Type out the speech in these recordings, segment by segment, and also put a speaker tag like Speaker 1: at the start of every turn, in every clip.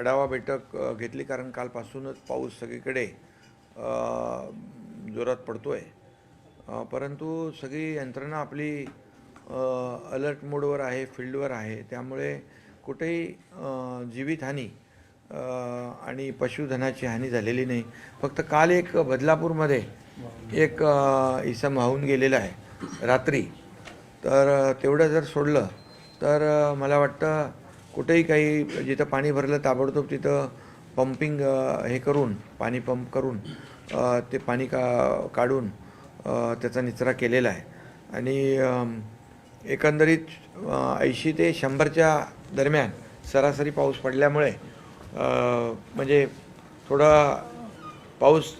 Speaker 1: आढावा बैठक घेतली कारण कालपासूनच पाऊस सगळीकडे जोरात पडतो आहे परंतु सगळी यंत्रणा आपली अलर्ट मोडवर आहे फील्डवर आहे. त्यामुळे कुठेही जीवितहानी आणि पशुधनाची हानी झालेली नाही. फक्त काल एक बदलापूरमध्ये एक इसम वाहून गेलेला आहे. रात्री. तर तेवढं जर सोडलं तर मला वाटतं कुठेही काही जिथं पाणी भरलं ताबडतोब तिथं पंपिंग हे करून पाणी पंप करून ते पाणी का काढून त्याचा निचरा केलेला आहे. आणि एकंदरीत ऐंशी ते शंभरच्या दरम्यान सरासरी पाऊस पडल्यामुळे म्हणजे थोडा पाऊस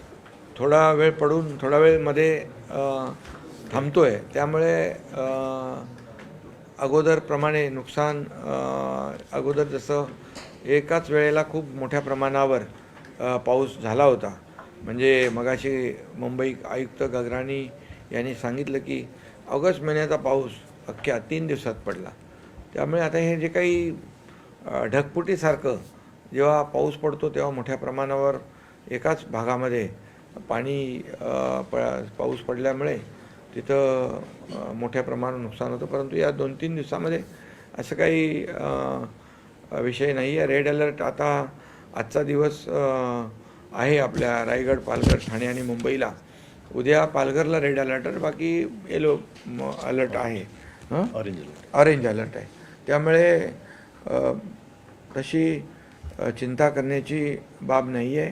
Speaker 1: थोडा वेळ पडून थोडा वेळमध्ये थांबतो आहे त्यामुळे अगोदरप्रमाणे नुकसान अगोदर जसं एकाच वेळेला खूप मोठ्या प्रमाणावर पाऊस झाला होता. म्हणजे मगाशी मुंबई आयुक्त गगराणी यांनी सांगितलं की ऑगस्ट महिन्याचा पाऊस अख्ख्या तीन दिवसात पडला. त्यामुळे आता हे जे काही अ, ढगफुटीसारखं जेव्हा पाऊस पडतो तेव्हा मोठ्या प्रमाणावर एकाच भागामध्ये पाणी प पाऊस पडल्यामुळे तिथं मोठ्या प्रमाणात नुकसान होतं. परंतु या दोन तीन दिवसामध्ये असं काही विषय नाही आहे. रेड अलर्ट आता आजचा दिवस आहे आपल्या रायगड पालघर ठाणे आणि मुंबईला. उद्या पालघरला रेड अलर्ट आहे. बाकी येलो अलर्ट आहे. हं?
Speaker 2: ऑरेंज अलर्ट
Speaker 1: ऑरेंज अलर्ट आहे. त्यामुळे तशी चिंता करण्याची बाब नाही आहे.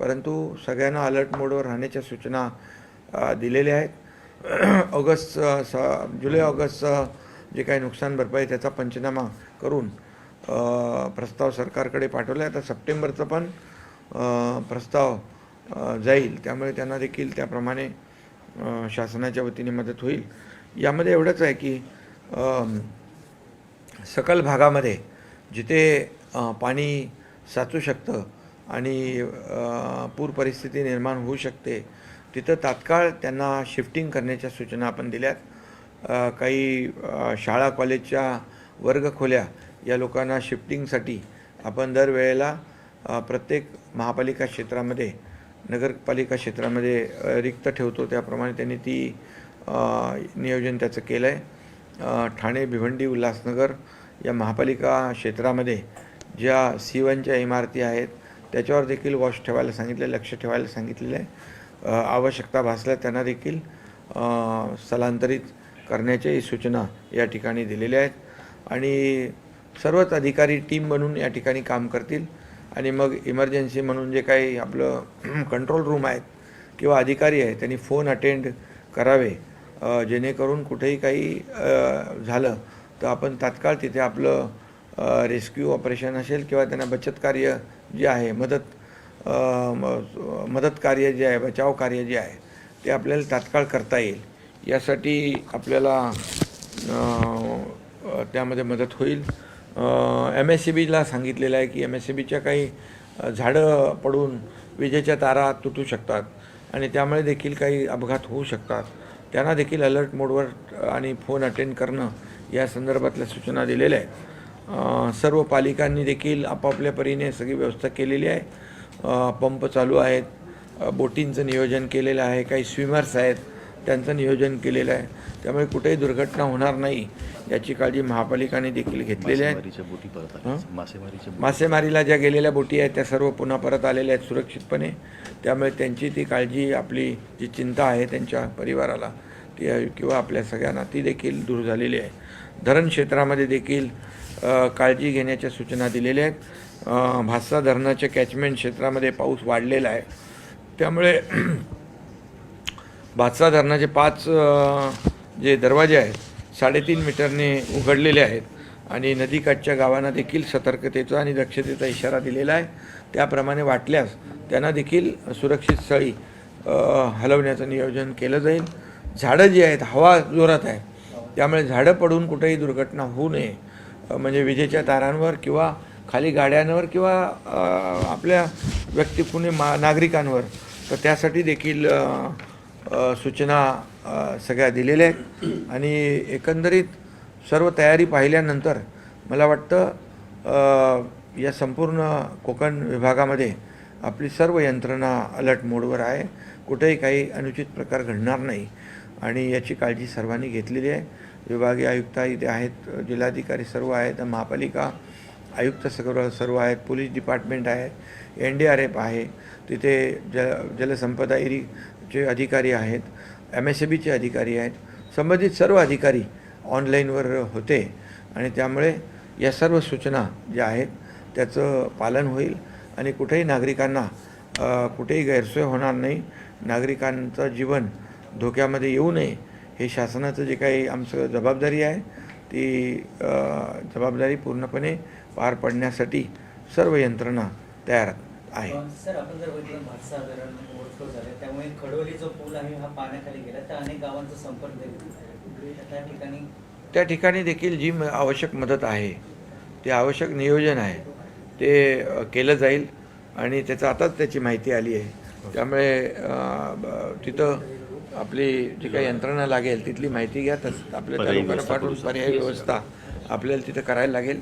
Speaker 1: परंतु सगळ्यांना अलर्ट मोडवर राहण्याच्या सूचना दिलेल्या आहेत. ऑगस्ट स जुलै ऑगस्टचं जे काही नुकसान भरपाई त्याचा पंचनामा करून प्रस्ताव सरकारकडे पाठवला. आहे आता सप्टेंबरचं पण प्रस्ताव जाईल. त्यामुळे त्यांना देखील त्याप्रमाणे शासनाच्या वतीने मदत होईल. यामध्ये एवढंच आहे की सकल भागामध्ये जिथे पाणी साचू शकतं आणि पूर परिस्थिती निर्माण होऊ शकते तिथं तात्काळ त्यांना शिफ्टिंग करण्याच्या सूचना आपण दिल्यात. काही शाळा कॉलेजच्या वर्गखोल्या या लोकांना शिफ्टिंगसाठी आपण दरवेळेला प्रत्येक महापालिका क्षेत्रामध्ये नगरपालिका क्षेत्रामध्ये रिक्त ठेवतो. त्याप्रमाणे त्यांनी ती नियोजन त्याचं केलं आहे ठाणे भिवंडी उल्हासनगर या महापालिका क्षेत्रामध्ये ज्या सी वनच्या इमारती आहेत त्याच्यावर देखील वॉश ठेवायला सांगितले लक्ष ठेवायला सांगितलेलं आहे आवश्यकता भासल्या त्यांना देखील स्थलांतरित करण्याच्याही सूचना या ठिकाणी दिलेल्या आहेत. आणि सर्वच अधिकारी टीम बनून या ठिकाणी काम करतील. आणि मग इमर्जन्सी म्हणून जे काही आपलं कंट्रोल रूम आहेत किंवा अधिकारी आहेत त्यांनी फोन अटेंड करावे. जेणेकरून कुठेही काही झालं तर आपण तात्काळ तिथे आपलं रेस्क्यू ऑपरेशन असेल किंवा त्यांना बचत कार्य जे आहे मदत मदत कार्य जे आहे बचाव कार्य जे आहे ते आपल्याला तात्काळ करता येईल. यासाठी आपल्याला त्यामध्ये मदत होईल. एम एस सी बीला सांगितलेलं आहे की एम एस सी बीच्या काही झाडं पडून विजेच्या तारा तुटू शकतात आणि त्यामुळे देखील काही अपघात होऊ शकतात. त्यांना देखील अलर्ट मोडवर आणि फोन अटेंड करणं या संदर्भातल्या सूचना दिलेल्या आहेत. सर्व पालिकांनी देखील आपापल्या परीने सगळी व्यवस्था केलेली आहे. पंप चालू आहेत. बोटींचं नियोजन केलेलं आहे. काही स्विमर्स आहेत. त्यांचं नियोजन केलेलं आहे. त्यामुळे कुठेही दुर्घटना होणार नाही याची काळजी महापालिकाने देखील घेतलेली आहे. मासेमारीला ज्या गेलेल्या बोटी आहेत त्या सर्व पुन्हा परत आलेल्या आहेत सुरक्षितपणे. त्यामुळे त्यांची ती काळजी आपली जी चिंता आहे त्यांच्या परिवाराला ती किंवा आपल्या सगळ्यांना ती देखील दूर झालेली आहे. धरण क्षेत्रामध्ये देखील काळजी घेण्याच्या सूचना दिलेल्या आहेत. भास्सा भातसा धरणाच्या कॅचमेंट क्षेत्रामध्ये पाऊस वाढलेला आहे. त्यामुळे भातसा धरणाचे पाच जे दरवाजे आहेत साडेतीन मीटरने उघडलेले आहेत आणि नदीकाठच्या गावांना देखील सतर्कतेचा आणि दक्षतेचा इशारा दिलेला आहे. त्याप्रमाणे वाटल्यास त्यांना देखील सुरक्षित स्थळी हलवण्याचं नियोजन केलं जाईल. झाडं जी आहेत हवा जोरात आहे. त्यामुळे झाडं पडून कुठेही दुर्घटना होऊ नये. म्हणजे विजेच्या तारांवर किंवा खाली गाड्यांवर किंवा आपल्या व्यक्ती कुणी मा नागरिकांवर. तर त्यासाठी देखील सूचना सगळ्या दिलेल्या आहेत. आणि एकंदरीत सर्व तयारी पाहिल्यानंतर मला वाटतं या संपूर्ण कोकण विभागामध्ये आपली सर्व यंत्रणा अलर्ट मोडवर आहे. कुठेही काही अनुचित प्रकार घडणार नाही. आणि याची काळजी सर्वांनी घेतलेली आहे. विभागीय आयुक्त इथे आहेत जिल्हाधिकारी सर्व आहेत महापालिका आयुक्त सगळं सर्व आहेत पोलीस डिपार्टमेंट आहे एन डी आर एफ आहे तिथे ज जलसंपदा एरीचे अधिकारी आहेत एम एस ए बीचे अधिकारी आहेत संबंधित सर्व अधिकारी ऑनलाईनवर होते आणि त्यामुळे या सर्व सूचना ज्या आहेत त्याचं पालन होईल आणि कुठेही नागरिकांना कुठेही गैरसोय होणार नाही. नागरिकांचं जीवन धोक्यामध्ये येऊ नये हे शासनाचं जे काही आमचं जबाबदारी आहे ती जबाबदारी पूर्णपणे पार पडण्यासाठी सर्व यंत्रणा तयार आहे.
Speaker 3: सर आपण जर बघितलं भातसा धरण ओव्हरफ्लो झालं त्यामुळे खडोली जो पूल आहे हा पाण्याखाली गेला त्या अनेक गावांचा संपर्क त्या ठिकाणी?
Speaker 1: त्या ठिकाणी देखील जी आवश्यक मदत आहे ते आवश्यक नियोजन आहे ते केलं जाईल. आणि त्याचं आताच त्याची माहिती आली आहे. त्यामुळे तिथं आपली जी काही यंत्रणा लागेल तिथली माहिती घ्या तस आपल्या
Speaker 2: व्यवस्था
Speaker 1: पाठवून. पर्यायी व्यवस्था आपल्याला तिथं करायला लागेल.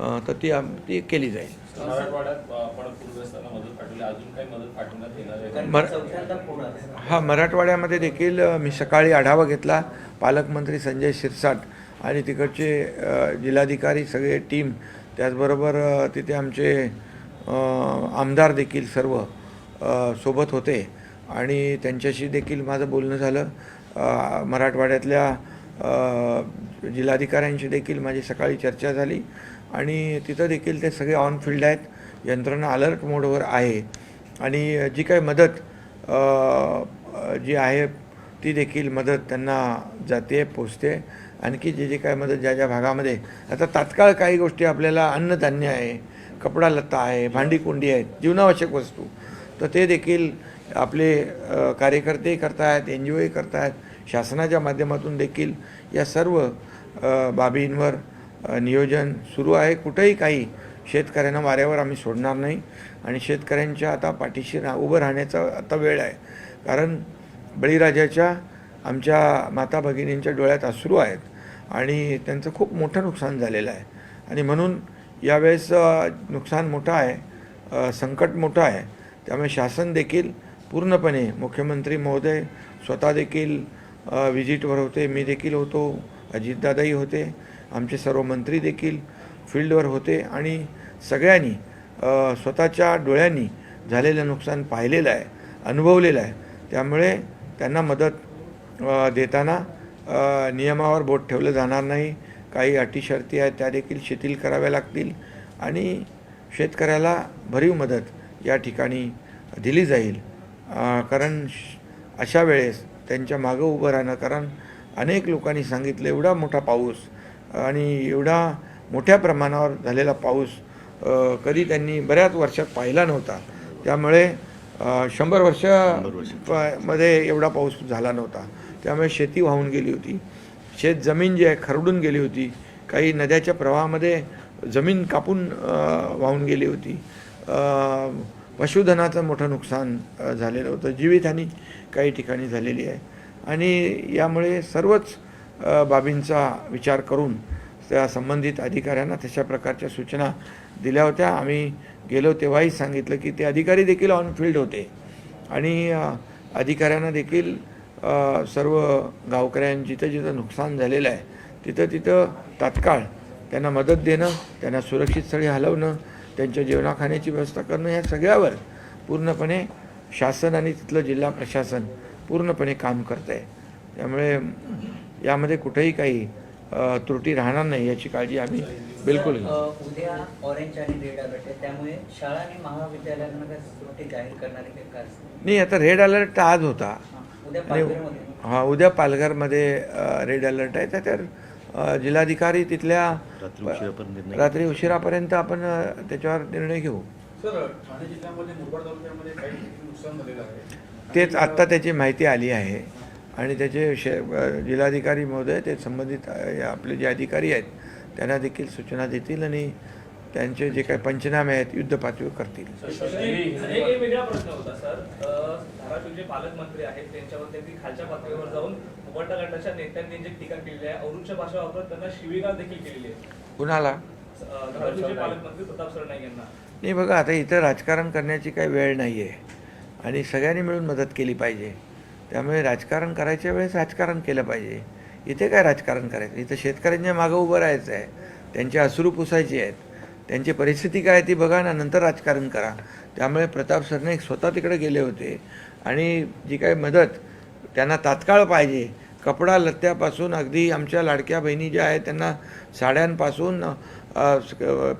Speaker 1: अ, तर ती आम- ती केली जाईल.
Speaker 4: मराठवाड्यात आपण पूरग्रस्तांना मदत पाठवली. अजून काही मदत पाठवण्यात येणार आहे का?
Speaker 3: कारण
Speaker 1: मर-
Speaker 3: चौथ्यांदा पूर आला
Speaker 1: हा मराठवाड्यामध्ये देखील अ, मी सकाळी आढावा घेतला. पालकमंत्री संजय शिरसाट आणि तिकडचे अ, जिल्हाधिकारी सगळे टीम त्याचबरोबर अ, तिथे आमचे अ, आमदार देखील सर्व अ, सोबत होते. आणि त्यांच्याशी देखील माझं बोलणं झालं. मराठवाड्यातल्या जिल्हाधिकाऱ्यांशी देखील माझी सकाळी चर्चा झाली. आणि तिथं देखील ते सगळे ऑन फील्ड आहेत. यंत्रणा अलर्ट मोडवर आहे. आणि जी काही मदत जी आहे ती देखील मदत त्यांना जाते पोचते. आणखी जे जे काय मदत ज्या ज्या भागामध्ये. आता तात्काळ काही गोष्टी आपल्याला अन्नधान्य आहे कपडा लत्ता आहे भांडी कुंडी आहेत जीवनावश्यक वस्तू. तर ते देखील आपले अ, कार्यकर्तेही करतायत एन जी ओही करतायत शासनाच्या माध्यमातून देखील या सर्व बाबींवर नियोजन सुरू आहे. कुठंही काही शेतकऱ्यांना वाऱ्यावर आम्ही सोडणार नाही आणि शेतकऱ्यांच्या आता पाठीशी रा उभं राहण्याचा आता वेळ आहे. कारण बळीराजाच्या आमच्या माता भगिनींच्या डोळ्यात अश्रू आहेत आणि त्यांचं खूप मोठं नुकसान झालेलं आहे. आणि म्हणून यावेळेस नुकसान मोठं आहे संकट मोठं आहे. त्यामुळे शासन देखील पूर्णपणे मुख्यमंत्री महोदय स्वतः देखील व्हिजिटवर होते मी देखील होतो अजितदादाही होते आमचे सर्व मंत्री देखील फील्डवर होते आणि सगळ्यांनी स्वतःच्या डोळ्यांनी झालेलं नुकसान पाहिलेलं आहे अनुभवलेलं आहे. त्यामुळे त्यांना मदत देताना नियमावर बोट ठेवलं जाणार नाही. काही अटी शर्ती आहेत त्या देखील शिथिल कराव्या लागतील आणि शेतकऱ्याला भरीव मदत या ठिकाणी दिली जाईल. कारण श- अशा वेळेस त्यांच्या मागं उभं राहणं कारण अनेक लोकांनी सांगितलं एवढा मोठा पाऊस आणि एवढा मोठ्या प्रमाणावर झालेला पाऊस कधी त्यांनी बऱ्याच वर्षात पाहिला नव्हता. त्यामुळे शंभर वर्षमध्ये एवढा पाऊस झाला नव्हता. त्यामुळे शेती वाहून गेली होती. शेत जमीन जी आहे खरडून गेली होती. काही नद्याच्या प्रवाहामध्ये जमीन कापून वाहून गेली होती. पशुधनाचं मोठं नुकसान झालेलं होतं. जीवितहानी काही ठिकाणी झालेली आहे. आणि यामुळे सर्वच बाबींचा विचार करून त्या संबंधित अधिकाऱ्यांना तशा प्रकारच्या सूचना दिल्या होत्या. आम्ही गेलो तेव्हाही सांगितलं की ते अधिकारी देखील ऑन फील्ड होते. आणि अधिकाऱ्यांना देखील सर्व गावकऱ्यांना जिथं जिथं नुकसान झालेलं आहे तिथं तिथं तात्काळ त्यांना मदत देणं त्यांना सुरक्षित स्थळी हलवणं त्यांच्या जेवणाखाण्याची व्यवस्था करणं या सगळ्यावर पूर्णपणे शासन आणि तिथलं जिल्हा प्रशासन पूर्णपणे काम करत आहे त्यामुळे यामध्ये कुठेही काही त्रुटी राहणार नाही याची काळजी आम्ही बिलकुल
Speaker 3: उद्या ऑरेंज आणि रेड अलर्ट आहे. त्यामुळे शाळा आणि महाविद्यालयांना जाहीर करणारे
Speaker 1: नाही. आता रेड अलर्ट आज होता.
Speaker 3: हा, उद्या पालघरमध्ये.
Speaker 1: हा उद्या पालघरमध्ये अ, रेड अलर्ट आहे. तर जिल्हाधिकारी तिथल्या
Speaker 2: रात्री उशिरापर्यंत निर्णय
Speaker 1: रात्री उशिरापर्यंत आपण त्याच्यावर निर्णय घेऊ.
Speaker 5: सर ठाणे जिल्ह्यामध्ये मुरबाड तालुक्यामध्ये काही ठिकाणी नुकसान झालेलं आहे?
Speaker 1: तेच आत्ता त्याची माहिती आली आहे. आणि त्याचे जिल्हाधिकारी महोदय ते संबंधित आपले जे अधिकारी आहेत त्यांना देखील सूचना देतील आणि त्यांचे जे काही पंचनामे आहेत युद्ध पातळीवर करतील.
Speaker 6: पालकमंत्री आहेत त्यांच्यावर त्यांनी खालच्या पातळीवर जाऊन गटाच्या नेत्यांनी जे टीका केलेली आहे औरुच्या भाषा वापरत त्यांना शिवीगाळ देखील केलेली आहे.
Speaker 1: कुणाला?
Speaker 6: अं, धाराशिवचे पालकमंत्री प्रताप सरनाईक यांना.
Speaker 1: नाही बघा आता इथं राजकारण करण्याची काही वेळ नाही आहे आणि सगळ्यांनी मिळून मदत केली पाहिजे. त्यामुळे राजकारण करायच्या वेळेस राजकारण केलं पाहिजे. इथे काय राजकारण करायचं? इथं शेतकऱ्यांच्या मागं उभं राहायचं आहे. त्यांची अश्रू पुसायची आहेत. त्यांची परिस्थिती काय आहे ती बघा ना नंतर राजकारण करा. त्यामुळे प्रताप सरनाईक स्वतः तिकडे गेले होते. आणि जी काही मदत त्यांना तात्काळ पाहिजे कपडा लत्त्यापासून अगदी आमच्या लाडक्या बहिणी ज्या आहेत त्यांना साड्यांपासून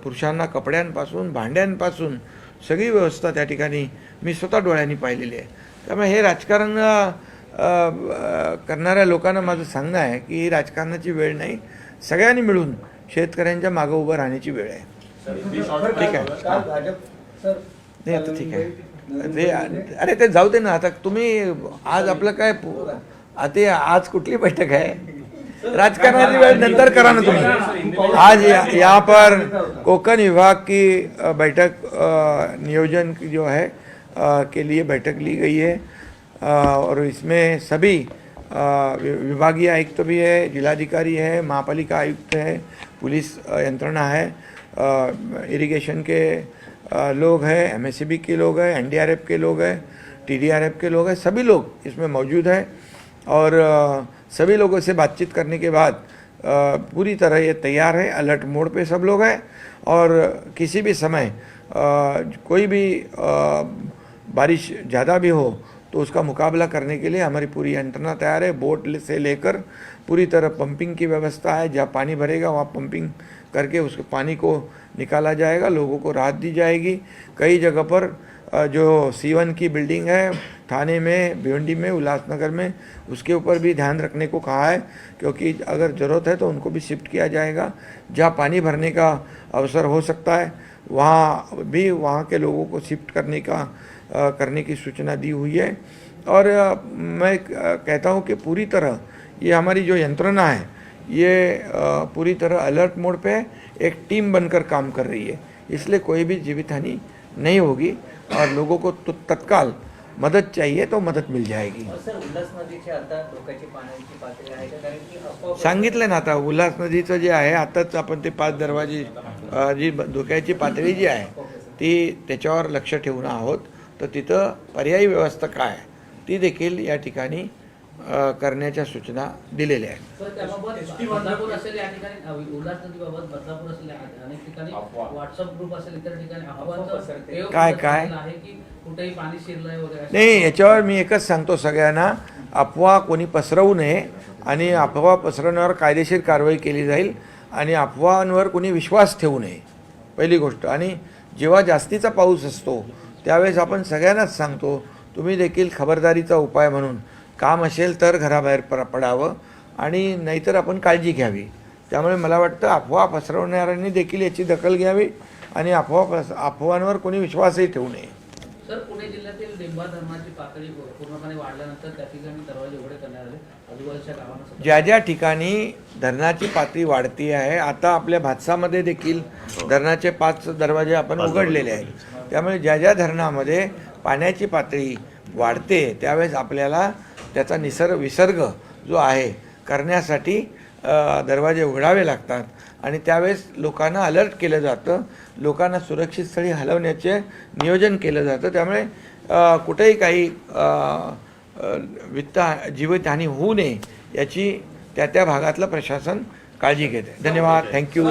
Speaker 1: पुरुषांना कपड्यांपासून भांड्यांपासून सगळी व्यवस्था त्या ठिकाणी मी स्वतः डोळ्यांनी पाहिलेली आहे. त्यामुळे हे राजकारण करणाऱ्या लोकांना माझं सांगणं आहे की ही राजकारणाची वेळ नाही. सगळ्यांनी मिळून शेतकऱ्यांच्या मागं उभं राहण्याची वेळ आहे. ठीक आहे. नाही आता ठीक आहे. ते अरे ते जाऊ दे ना आता तुम्ही आज आपलं काय पु- आ, ते आज कुठली बैठक है? राजकारणाची वेळ नंतर करा ना तुम्ही. आज यहाँ पर कोकण विभाग की बैठक नियोजन जो है के लिए बैठक ली गई है। और इसमें सभी विभागीय आयुक्त तो भी है जिलाधिकारी है महापालिका आयुक्त है पुलिस यंत्रणा है इरिगेशन के लोग हैं एम के लोग हैं एन के लोग हैं टी के लोग हैं सभी लोग इसमें मौजूद हैं। और सभी लोगों से बातचीत करने के बाद पूरी तरह ये तैयार है, अलर्ट मोड पे सब लोग हैं। और किसी भी समय कोई भी बारिश ज़्यादा भी हो तो उसका मुकाबला करने के लिए हमारी पूरी यंत्रणा तैयार है। बोट से लेकर पूरी तरह पंपिंग की व्यवस्था है। जहाँ पानी भरेगा, वहाँ पंपिंग करके उसके पानी को निकाला जाएगा, लोगों को राहत दी जाएगी। कई जगह पर जो सीवन की बिल्डिंग है थाने में भिवंडी में उल्लासनगर में उसके ऊपर भी ध्यान रखने को कहा है क्योंकि अगर ज़रूरत है तो उनको भी शिफ्ट किया जाएगा। जहाँ पानी भरने का अवसर हो सकता है वहाँ भी वहाँ के लोगों को शिफ्ट करने का अ, करने की सूचना दी हुई है। और अ, मैं कहता हूँ कि पूरी तरह ये हमारी जो यंत्रणा है ये अ, पूरी तरह अलर्ट मोड पे एक टीम बनकर काम कर रही है। इसलिए कोई भी जीवित हानि नहीं होगी। और लोगों को तु- तत्काल मदद चाहिए तो मदद मिल जाएगी। सांगितलं ना आता उल्हास नदीचं जे आहे आताच आपण ते पाच दरवाजे जी धोक्याची पातळी जी आहे ती त्याच्यावर लक्ष ठेवून आहोत. तर तिथं पर्यायी व्यवस्था काय ती देखील या ठिकाणी करण्याच्या सूचना दिलेल्या आहेत. काय- काय?
Speaker 7: असलेला आहे की कुठेही पाणी शिरलंय वगैरे अशा-
Speaker 1: नाही याच्यावर मी एकच सांगतो सगळ्यांना अफवा कोणी पसरवू नये आणि अफवा पसरवण्यावर कायदेशीर कारवाई केली जाईल आणि अफवांवर कोणी विश्वास ठेवू नये पहिली गोष्ट. आणि जेव्हा जास्तीचा पाऊस असतो त्यावेळेस आपण सगळ्यांनाच सांगतो तुम्ही देखील खबरदारीचा उपाय म्हणून काम असेल तर घराबाहेर प पडावं आणि नाहीतर आपण काळजी घ्यावी. त्यामुळे मला वाटतं अफवा पसरवणाऱ्यांनी देखील याची दखल घ्यावी आणि अफवा पस अफवांवर कोणी विश्वासही ठेवू नये.
Speaker 7: सर पुणे जिल्ह्यातील डिंबा धरणाची पातळी पूर्णपणे वाढल्यानंतर त्या ठिकाणी दरवाजे उघडे करण्यात आले. आजूबाजूच्या गावांना
Speaker 1: ज्या ज्या ठिकाणी धरणाची पातळी वाढती आहे आता आपल्या भातसामध्ये देखील धरणाचे पाच दरवाजे आपण उघडलेले आहेत. त्यामुळे ज्या ज्या धरणामध्ये पाण्याची पातळी वाढते त्यावेळेस आपल्याला त्याचा निसर्ग विसर्ग जो आहे करण्यासाठी दरवाजे उघडावे लागतात. आणि त्यावेळेस लोकांना अलर्ट केलं जातं. लोकांना सुरक्षित स्थळी हलवण्याचे नियोजन केलं जातं. त्यामुळे कुठेही काही वित्त जीवितहानी होऊ नये याची त्या त्या भागातलं प्रशासन काळजी घेते. धन्यवाद. थँक्यू.